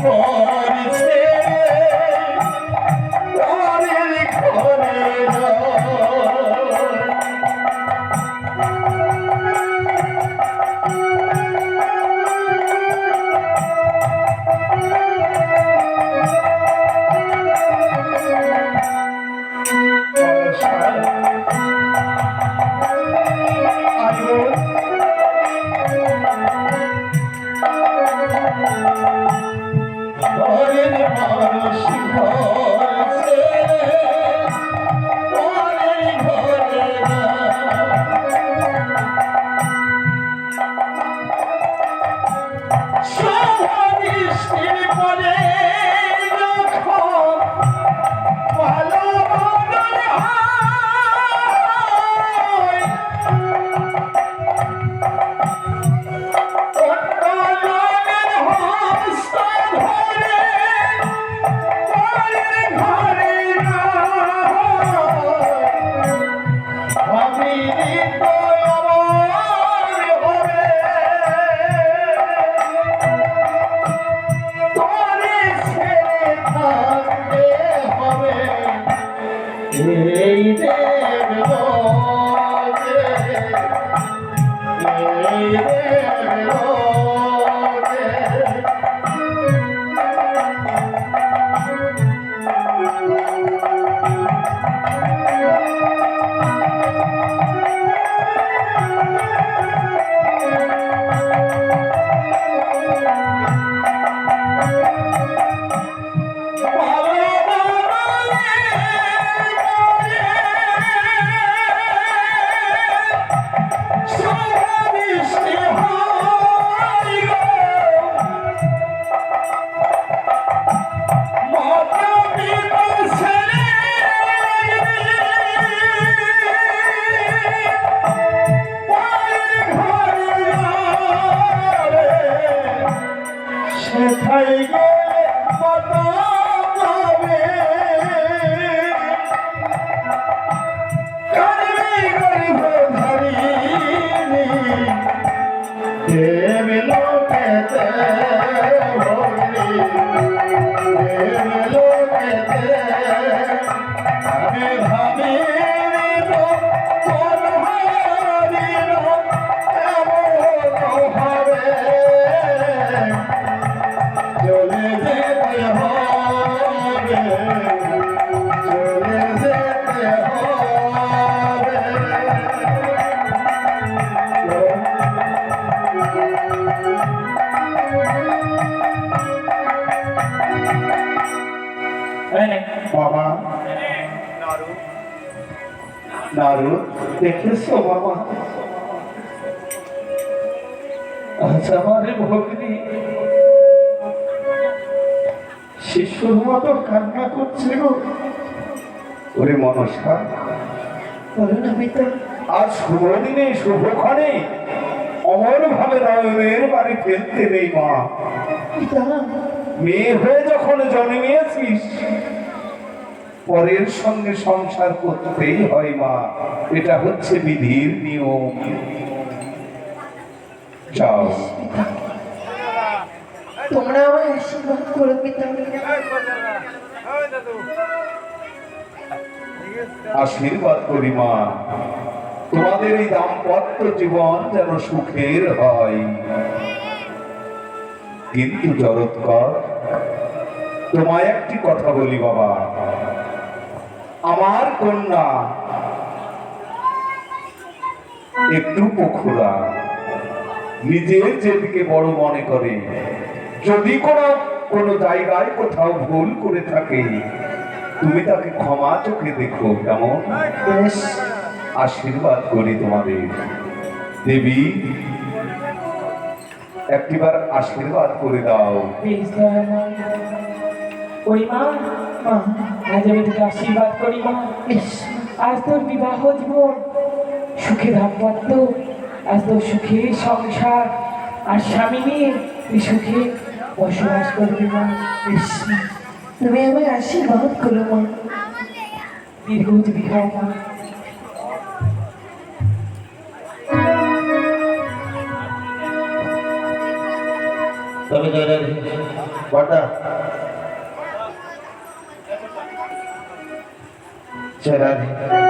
ঘর ছেড়ে পরের বাবা নারু দেখেছ বাবা আজ আমার ভগ্নী শিশুর মতো কান্না করছে গো ওরে মনসা আজ শুভ দিনে শুভক্ষণে অমর ভাবে নয়নের বাড়ি ফেলতে নেই মা। মেয়ে হয়ে যখন জন্মিয়েছিস পরের সঙ্গে সংসার করতেই হয় মা। এটা হচ্ছে বিধির নিয়ম। যাও। তোমরা আমায় আশীর্বাদ করো পিতা। আশীর্বাদ করি মা। তোমাদের এই দাম্পত্য জীবন যেন সুখের হয়। কিন্তু জরৎকর তোমায় একটি কথা বলি বাবা। আমার কন্যা। একটু পখুরা নিজের যেদিকে বড় মনে করে, যদি কোনো কোনো জায়গায় কোথাও ভুল করে থাকে, তুমি তাকে ক্ষমা চোখে দেখো, কেমন? বেশ, আশীর্বাদ করি তোমাদের। দেবী, একটিবার আশীর্বাদ করে দাও। ওই মা মা আজ আমি তোকে আশীর্বাদ করি মা। আজ তোর বিবাহ জীবন। সুখে দাম্পত্য আজ তোর সুখে সংসার আর স্বামী নিয়ে তুই সুখে বসবাস করবি মা। তুমি আমায় আশীর্বাদ করো মা। দীর্ঘজীবী হও মা। তবে জয়রাধি বটা। Get out.